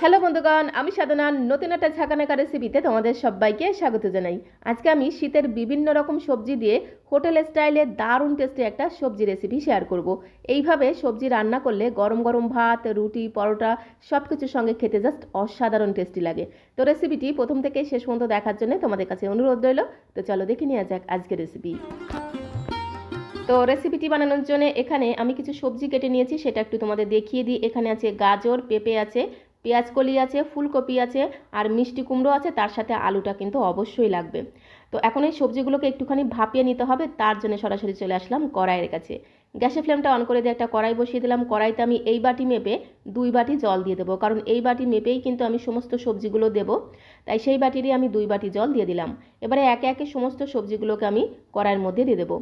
Hello বন্ধুগণ, আমি সাধনা নতুন একটা ঝাঁকানাকা রেসিপিতে তোমাদের সবাইকে স্বাগত জানাই। আজকে আমি শীতের বিভিন্ন রকম সবজি দিয়ে হোটেল স্টাইলে দারুণ টেস্টে একটা সবজি রেসিপি শেয়ার করব। এইভাবে সবজি রান্না করলে গরম গরম ভাত, রুটি, পরোটা সব কিছুর সঙ্গে খেতে জাস্ট অসাধারণ টেস্টি লাগে। তো রেসিপিটি প্রথম থেকে শেষ পর্যন্ত দেখার জন্য তোমাদের কাছে অনুরোধ রইল। তো চলো দেখে নেওয়া যাক আজকের রেসিপি তো রেসিপিটি বানানোর জন্য এখানে আমি কিছু সবজি কেটে নিয়েছি, সেটা একটু তোমাদের দেখিয়ে দিই। এখানে আছে গাজর, পেঁপে আছে পেঁয়াজ কলি আছে, ফুলকপি আছে আর মিষ্টি কুমড়ো আছে, তার সাথে আলুটা কিন্তু অবশ্যই লাগবে। তো এখন এই সবজিগুলোকে একটুখানি ভাপিয়ে নিতে হবে, তার জন্য সরাসরি চলে আসলাম কড়াইয়ের কাছে। গ্যাসের ফ্লেমটা অন করে দিয়ে একটা কড়াই বসিয়ে দিলাম। কড়াইতে আমি এই বাটি মেপে দুই বাটি জল দিয়ে দেবো, কারণ এই বাটি মেপেই কিন্তু আমি সমস্ত সবজিগুলো দেবো। তাই সেই বাটিরই আমি দুই বাটি জল দিয়ে দিলাম। এবারে একে একে সমস্ত সবজিগুলোকে আমি কড়াইয়ের মধ্যে দিয়ে দেবো।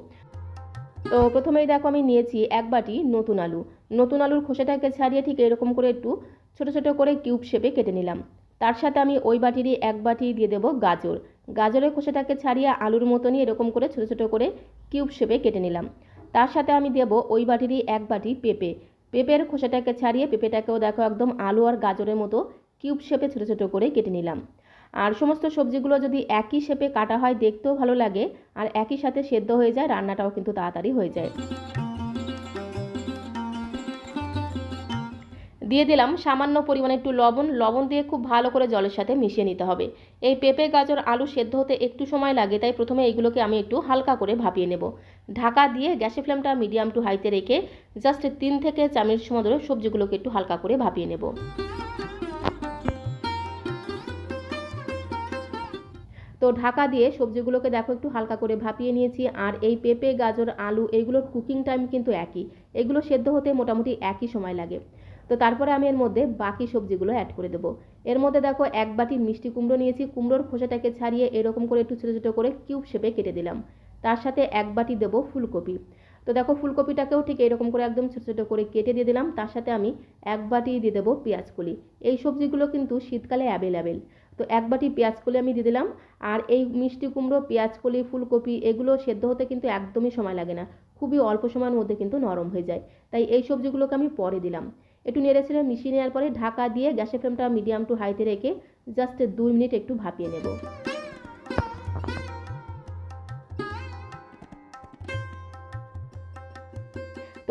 তো প্রথমেই দেখো আমি নিয়েছি এক বাটি নতুন আলু। নতুন আলুর খোসাটাকে ছাড়িয়ে ঠিক এরকম করে একটু ছোট ছোট করে কিউব শেপে কেটে নিলাম। তার সাথে আমি ওই বাটিরই এক বাটি দিয়ে দেবো গাজর। গাজরের খোসাটাকে ছাড়িয়ে আলুর মতনই এরকম করে ছোট ছোট করে কিউব শেপে কেটে নিলাম। তার সাথে আমি দেব ওই বাটিরই এক বাটি পেঁপে। পেঁপের খোসাটাকে ছাড়িয়ে পেঁপেটাকেও দেখো একদম আলু আর গাজরের মতো কিউব শেপে ছোট ছোট করে কেটে নিলাম। আর সমস্ত সবজিগুলো যদি একই শেপে কাটা হয়, দেখতেও ভালো লাগে। আর একই সাথে সেদ্ধ হয়ে যায়, রান্নাটাও কিন্তু তাড়াতাড়ি হয়ে যায়। দিয়ে দিলাম সামান্য পরিমাণে একটু লবণ। লবণ দিয়ে খুব ভালো করে জলের সাথে মিশিয়ে নিতে হবে। এই পেঁপে, গাজর, আলু সেদ্ধ হতে একটু সময় লাগে, তাই প্রথমে এইগুলোকে আমি একটু হালকা করে ভাপিয়ে নেব। ঢাকা দিয়ে গ্যাসের ফ্লেমটা মিডিয়াম টু হাইতে রেখে জাস্ট তিন থেকে চার সময় ধরে সবজিগুলোকে একটু হালকা করে ভাপিয়ে নেব। তো ঢাকা দিয়ে সবজিগুলোকে দেখো একটু হালকা করে ভাপিয়ে নিয়েছি। আর এই পেঁপে, গাজর, আলু এইগুলোর কুকিং টাইম কিন্তু একই। এগুলো সেদ্ধ হতে মোটামুটি একই সময় লাগে। তো তারপরে আমি এর মধ্যে বাকি সবজিগুলো অ্যাড করে দেবো। এর মধ্যে দেখো এক বাটি মিষ্টি কুমড়ো নিয়েছি। কুমড়োর খোসাটাকে ছাড়িয়ে এরকম করে একটু ছোটো ছোটো করে কিউব শেপে কেটে দিলাম। তার সাথে এক বাটি দেবো ফুলকপি। তো দেখো ফুলকপিটাকেও ঠিক এরকম করে একদম ছোটো ছোটো করে কেটে দিয়ে দিলাম। তার সাথে আমি এক বাটি দিয়ে দেবো পেঁয়াজ কলি এই সবজিগুলো কিন্তু শীতকালে অ্যাভেলেবেল তো এক বাটি পেঁয়াজ কলি আমি দিয়ে দিলাম। আর এই মিষ্টি কুমড়ো, পেঁয়াজ কলি, ফুলকপি এগুলো সেদ্ধ হতে কিন্তু একদমই সময় লাগে না। খুবই অল্প সময়ের মধ্যে কিন্তু নরম হয়ে যায়। তাই এই সবজিগুলোকে আমি পরে দিলাম। একটু নেড়ে ছেড়ে মিশিয়ে নেওয়ার পরে ঢাকা দিয়ে গ্যাসের ফ্লেমটা মিডিয়াম টু হাইতে রেখে জাস্ট দুই মিনিট একটু ভাপিয়ে নেব।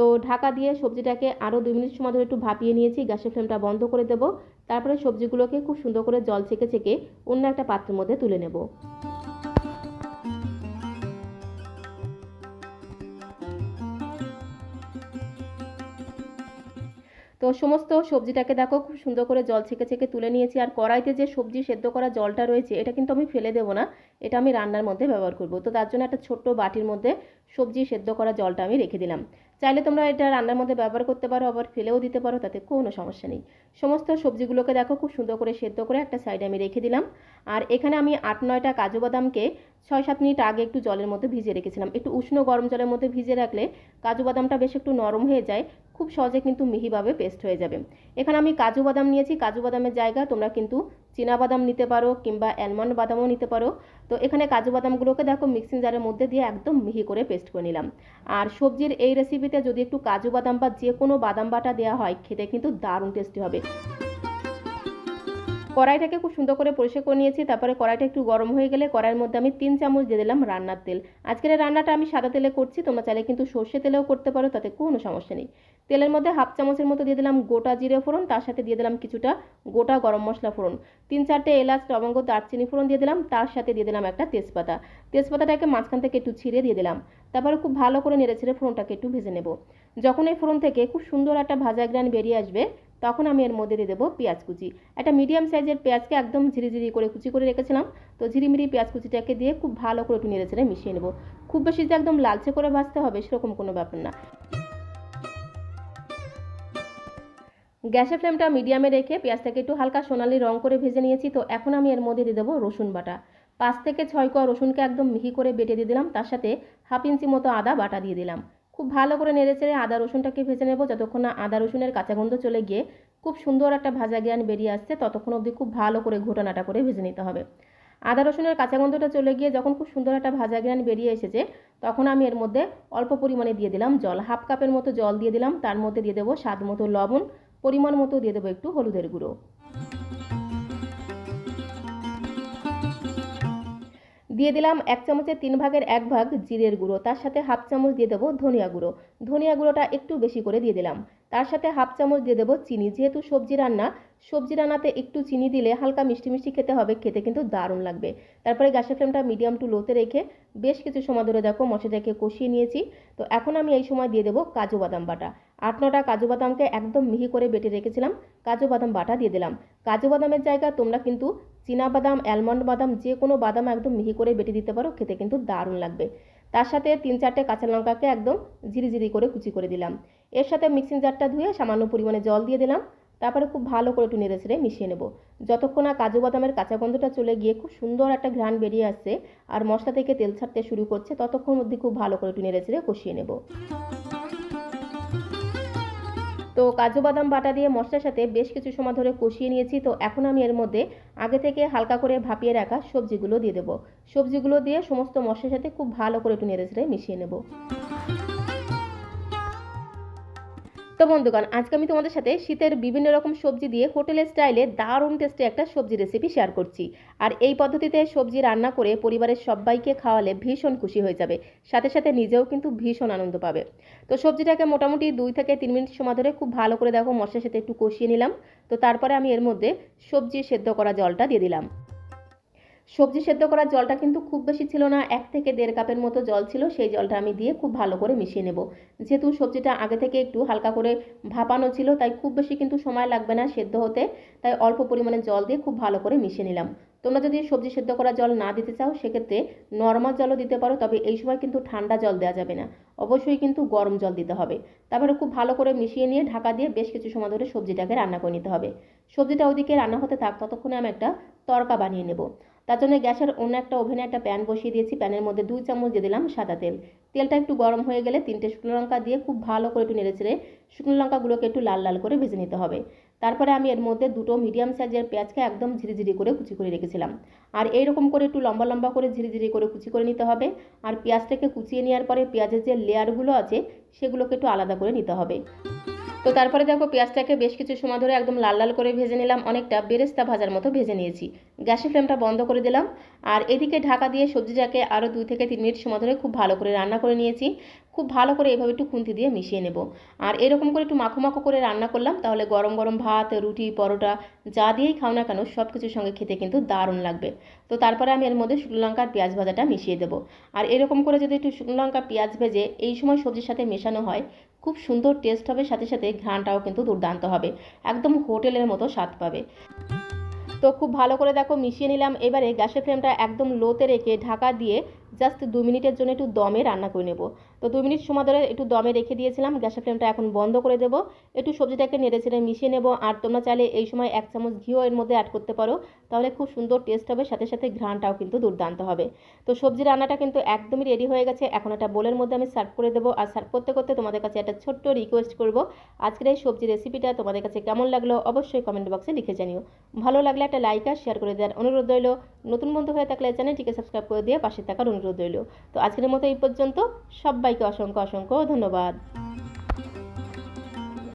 তো ঢাকা দিয়ে সবজিটাকে আরও দুই মিনিট সময় ধরে একটু ভাপিয়ে নিয়েছি, গ্যাসের ফ্লেমটা বন্ধ করে দেব। তারপরে সবজিগুলোকে খুব সুন্দর করে জল ছেঁকে ছেঁকে অন্য একটা পাত্রের মধ্যে তুলে নেব। তো সমস্ত সবজিটাকে দেখো খুব সুন্দর করে জল ছেঁকে ছেঁকে তুলে নিয়েছি। আর কড়াইতে যে সবজি সেদ্ধ করা জলটা রয়েছে, এটা কিন্তু আমি ফেলে দেবো না, এটা আমি রান্নার মধ্যে ব্যবহার করব। তো তার জন্য একটা ছোট্ট বাটির মধ্যে সবজি সেদ্ধ করা জলটা আমি রেখে দিলাম। চাইলে তোমরা এটা রান্নার মধ্যে ব্যবহার করতে পারো, আবার ফেলেও দিতে পারো, তাতে কোনো সমস্যা নেই। সমস্ত সবজিগুলোকে দেখো খুব সুন্দর করে সেদ্ধ করে একটা সাইডে আমি রেখে দিলাম। আর এখানে আমি আট নয়টা কাজু বাদামকে ছয় সাত মিনিট আগে একটু জলের মধ্যে ভিজিয়ে রেখেছিলাম। একটু উষ্ণ গরম জলের মধ্যে ভিজিয়ে রাখলে কাজু বাদামটা বেশ একটু নরম হয়ে যায় খুব সহজে কিন্তু মিহিভাবে পেস্ট হয়ে যাবে। এখানে আমি কাজু বাদাম নিয়েছি, কাজু বাদামের জায়গা তোমরা কিন্তু বাদাম নিতে পারো কিংবা অ্যালমন্ড বাদামও নিতে পারো। তো এখানে কাজু বাদামগুলোকে দেখো মিক্সিং জারের মধ্যে দিয়ে একদম মিহি করে পেস্ট করে নিলাম। আর সবজির এই রেসিপিতে যদি একটু কাজু বাদাম বা যে কোনো বাদাম বাটা দেওয়া হয়, খেতে কিন্তু দারুণ টেস্টি হবে। কড়াইটাকে খুব সুন্দর করে পরিষ্কার করে নিয়েছি, তারপরে কড়াইটা একটু গরম হয়ে গেলে কড়াইয়ের মধ্যে আমি তিন চামচ দিয়ে দিলাম রান্নার তেল। আজকের রান্নাটা আমি সাদা তেলে করছি, তোমরা চাইলে কিন্তু সর্ষে তেলেও করতে পারো, তাতে কোনো সমস্যা নেই। তেলের মধ্যে হাফ চামচের মতো দিয়ে দিলাম গোটা জিরে ফোড়ন, তার সাথে দিয়ে দিলাম কিছুটা গোটা গরম মশলা ফোড়ন। তিন চারটে এলাচ, লবঙ্গ, দারচিনি ফোড়ন দিয়ে দিলাম, তার সাথে দিয়ে দিলাম একটা তেজপাতা। তেজপাতাটাকে মাঝখান থেকে একটু ছিঁড়ে দিয়ে দিলাম। তারপরে খুব ভালো করে নেড়ে ছেড়ে ফোড়নটাকে একটু ভেজে নেব। যখন এই ফোড়ন থেকে খুব সুন্দর একটা ভাজা গ্রান বেরিয়ে আসবে তখন আমি এর মধ্যে দিয়ে দেবো পেঁয়াজ কুচি। একটা মিডিয়াম সাইজের পেঁয়াজকে একদম ঝিরিঝিরি করে কুচি করে রেখেছিলাম। তো ঝিরিমিরি পেঁয়াজ কুচিটাকে দিয়ে খুব ভালো করে একটু নেড়ে ছেড়ে মিশিয়ে নেব। খুব বেশি যে একদম লালচে করে ভাজতে হবে সেরকম কোনো ব্যাপার না। গ্যাসের ফ্লেমটা মিডিয়ামে রেখে পেঁয়াজটাকে একটু হালকা সোনালি রং করে ভেজে নিয়েছি। তো এখন আমি এর মধ্যে দিয়ে দেবো রসুন বাটা। পাঁচ থেকে ছয় কোয়া রসুনকে একদম মিহি করে বেটে দিয়ে দিলাম। তার সাথে হাফ ইঞ্চি মতো আদা বাটা দিয়ে দিলাম। খুব ভালো করে নেড়ে চেড়ে আদা রসুনটাকে ভেজে নেব। যতক্ষণ না আদা রসুনের কাঁচা গন্ধ চলে গিয়ে খুব সুন্দর একটা ভাজা জ্ঞান বেরিয়ে আসছে, ততক্ষণ অবধি খুব ভালো করে ঘোটানাটা করে ভেজে নিতে হবে। আদা রসুনের কাঁচা গন্ধটা চলে গিয়ে যখন খুব সুন্দর একটা ভাজা জ্ঞান বেরিয়ে এসেছে, তখন আমি এর মধ্যে অল্প পরিমাণে দিয়ে দিলাম জল। হাফ কাপের মতো জল দিয়ে দিলাম। তার মধ্যে দিয়ে দেবো স্বাদ মতো লবণ, পরিমাণ মতো দিয়ে দেবো একটু হলুদের গুঁড়ো। দিয়ে দিলাম এক চামচের তিন ভাগের এক ভাগ জিরের গুঁড়ো, তার সাথে হাফ চামচ দিয়ে দেবো ধনিয়া গুঁড়ো। ধনিয়া গুঁড়োটা একটু বেশি করে দিয়ে দিলাম। তার সাথে হাফ চামচ দিয়ে দেবো চিনি, যেহেতু সবজি রান্না, সবজি রান্নাতে একটু চিনি দিলে হালকা মিষ্টি মিষ্টি খেতে হবে, খেতে কিন্তু দারুণ লাগবে। তারপরে গ্যাসের ফ্লেমটা মিডিয়াম টু লোতে রেখে বেশ কিছু সময় ধরে দেখো মশলাটাকে কষিয়ে নিয়েছি। তো এখন আমি এই সময় দিয়ে দেবো কাজু বাদাম বাটা। আট নটা কাজু বাদামকে একদম মিহি করে বেটে রেখেছিলাম, কাজু বাদাম বাটা দিয়ে দিলাম। কাজু বাদামের জায়গায় তোমরা কিন্তু চীনা বাদাম, অ্যালমন্ড বাদাম, যে কোনো বাদাম একদম মিহি করে বেটে দিতে পারো, খেতে কিন্তু দারুণ লাগবে। তার সাথে তিন চারটে কাঁচা লঙ্কাকে একদম ঝিরিঝিরি করে কুচি করে দিলাম। এর সাথে মিক্সিং জারটা ধুয়ে সামান্য পরিমাণে জল দিয়ে দিলাম। তারপরে খুব ভালো করে একটু নেড়ে ছেড়ে মিশিয়ে নেব। যতক্ষণ না কাজু বাদামের কাঁচা গন্ধটা চলে গিয়ে খুব সুন্দর একটা ঘ্রাণ বেরিয়ে আসছে আর মশলা থেকে তেল ছাড়তে শুরু করছে, ততক্ষণ মধ্যে খুব ভালো করে একটু নেড়ে ছেড়ে কষিয়ে নেব। তো কাজু বাদাম বাটা দিয়ে মশলার সাথে বেশ কিছু সময় ধরে কষিয়ে নিয়েছি। তো এখন আমি এর মধ্যে আগে থেকে হালকা করে ভাপিয়ে রাখা সবজিগুলো দিয়ে দেবো। সবজিগুলো দিয়ে সমস্ত মশলার সাথে খুব ভালো করে একটু নেড়ে মিশিয়ে নেব। তো বন্ধুগণ, আজকে আমি তোমাদের সাথে শীতের বিভিন্ন রকম সবজি দিয়ে হোটেলের স্টাইলে দারুণ টেস্টে একটা সবজি রেসিপি শেয়ার করছি। আর এই পদ্ধতিতে সবজি রান্না করে পরিবারের সবাইকে খাওয়ালে ভীষণ খুশি হয়ে যাবে। সাথে সাথে নিজেও কিন্তু ভীষণ আনন্দ পাবে। তো সবজিটাকে মোটামুটি দুই থেকে তিন মিনিট সময় ধরে খুব ভালো করে দেখো মশলার সাথে একটু কষিয়ে নিলাম। তো তারপরে আমি এর মধ্যে সবজি সেদ্ধ করা জলটা দিয়ে দিলাম। সবজি সেদ্ধ করার জলটা কিন্তু খুব বেশি ছিল না, এক থেকে দেড় কাপের মতো জল ছিল, সেই জলটা আমি দিয়ে খুব ভালো করে মিশিয়ে নেব। যেহেতু সবজিটা আগে থেকে একটু হালকা করে ভাপানো ছিল, তাই খুব বেশি কিন্তু সময় লাগবে না সেদ্ধ হতে, তাই অল্প পরিমাণে জল দিয়ে খুব ভালো করে মিশিয়ে নিলাম। তোমরা যদি সবজি সেদ্ধ করা জল না দিতে চাও, সেক্ষেত্রে নর্মাল জলও দিতে পারো, তবে এই সময় কিন্তু ঠান্ডা জল দেওয়া যাবে না। অবশ্যই কিন্তু গরম জল দিতে হবে। তারপরে খুব ভালো করে মিশিয়ে নিয়ে ঢাকা দিয়ে বেশ কিছু সময় ধরে সবজিটাকে রান্না করে নিতে হবে। সবজিটা ওদিকে রান্না হতে থাক, ততক্ষণে আমি একটা তরকা বানিয়ে নেব। তার জন্য গ্যাসের অন্য একটা ওভেনে একটা প্যান বসিয়ে দিয়েছি। প্যানের মধ্যে দুই চামচ দিয়ে দিলাম সাদা তেল। তেলটা একটু গরম হয়ে গেলে তিনটে শুকনো লঙ্কা দিয়ে খুব ভালো করে একটু নেড়ে ছেড়ে শুকনো লঙ্কাগুলোকে একটু লাল লাল করে ভেজে নিতে হবে। তারপরে আমি এর মধ্যে দুটো মিডিয়াম সাইজের পেঁয়াজকে একদম ঝিরিঝিরি করে কুচি করে রেখেছিলাম। আর এইরকম করে একটু লম্বা লম্বা করে ঝিরিঝিরি করে কুচি করে নিতে হবে। আর পেঁয়াজটাকে কুচিয়ে নেওয়ার পরে পেঁয়াজের যে লেয়ারগুলো আছে সেগুলোকে একটু আলাদা করে নিতে হবে। তো তারপরে দেখো পেঁয়াজটাকে বেশ কিছু সময় ধরে একদম লাল লাল করে ভেজে নিলাম। অনেকটা বেরেস্তা ভাজার মতো ভেজে নিয়েছি। গ্যাসের ফ্লেমটা বন্ধ করে দিলাম। আর এদিকে ঢাকা দিয়ে সবজিটাকে আরও দুই থেকে তিন মিনিট সময় ধরে খুব ভালো করে রান্না করে নিয়েছি। খুব ভালো করে এভাবে একটু খুন্তি দিয়ে মিশিয়ে নেব। আর এরকম করে একটু মাখো মাখো করে রান্না করলাম, তাহলে গরম গরম ভাত, রুটি, পরোটা যা দিয়েই খাও না কেন সব কিছুর সঙ্গে খেতে কিন্তু দারুণ লাগবে। তো তারপরে আমি এর মধ্যে শুকনো লঙ্কার পেঁয়াজ ভাজাটা মিশিয়ে দেবো। আর এরকম করে যদি একটু শুকনো লঙ্কা, পেঁয়াজ ভেজে এই সময় সবজির সাথে মেশানো হয়, খুব সুন্দর টেস্ট হবে, সাথে সাথে ঘ্রাণটাও কিন্তু দুর্দান্ত হবে। একদম হোটেলের মতো স্বাদ পাবে। তো খুব ভালো করে দেখো মিশিয়ে নিলাম। এবারে গ্যাসের ফ্লেমটা একদম লোতে রেখে ঢাকা দিয়ে জাস্ট দু মিনিটের জন্য একটু দমে রান্না করে নেব। তো দু মিনিট সময় ধরে একটু দমে রেখে দিয়েছিলাম, গ্যাসের ফ্লেমটা এখন বন্ধ করে দেবো। একটু সবজিটাকে নেড়ে ছেড়ে মিশিয়ে নেব। আর তোমরা চাইলে এই সময় এক চামচ ঘিও এর মধ্যে অ্যাড করতে পারো। তাহলে খুব সুন্দর টেস্ট হবে, সাথে সাথে ঘ্রাণটাও কিন্তু দুর্দান্ত হবে। তো সবজি রান্নাটা কিন্তু একদমই রেডি হয়ে গেছে। এখন একটা বোলের মধ্যে আমি সার্ভ করে দেবো। আর সার্ভ করতে করতে তোমাদের কাছে একটা ছোট্ট রিকোয়েস্ট করব। আজকের এই সবজি রেসিপিটা তোমাদের কাছে কেমন লাগল অবশ্যই কমেন্ট বক্সে লিখে জানিও। ভালো লাগলে একটা লাইক আর শেয়ার করে দেওয়ার অনুরোধ রইল। নতুন বন্ধু হয়ে থাকলে চ্যানেলটিকে সাবস্ক্রাইব করে দিয়ে পাশে থাকার অনুরোধ রইল। তো আজকের মতো এই পর্যন্ত। সবাইকে অসংখ্য অসংখ্য ধন্যবাদ।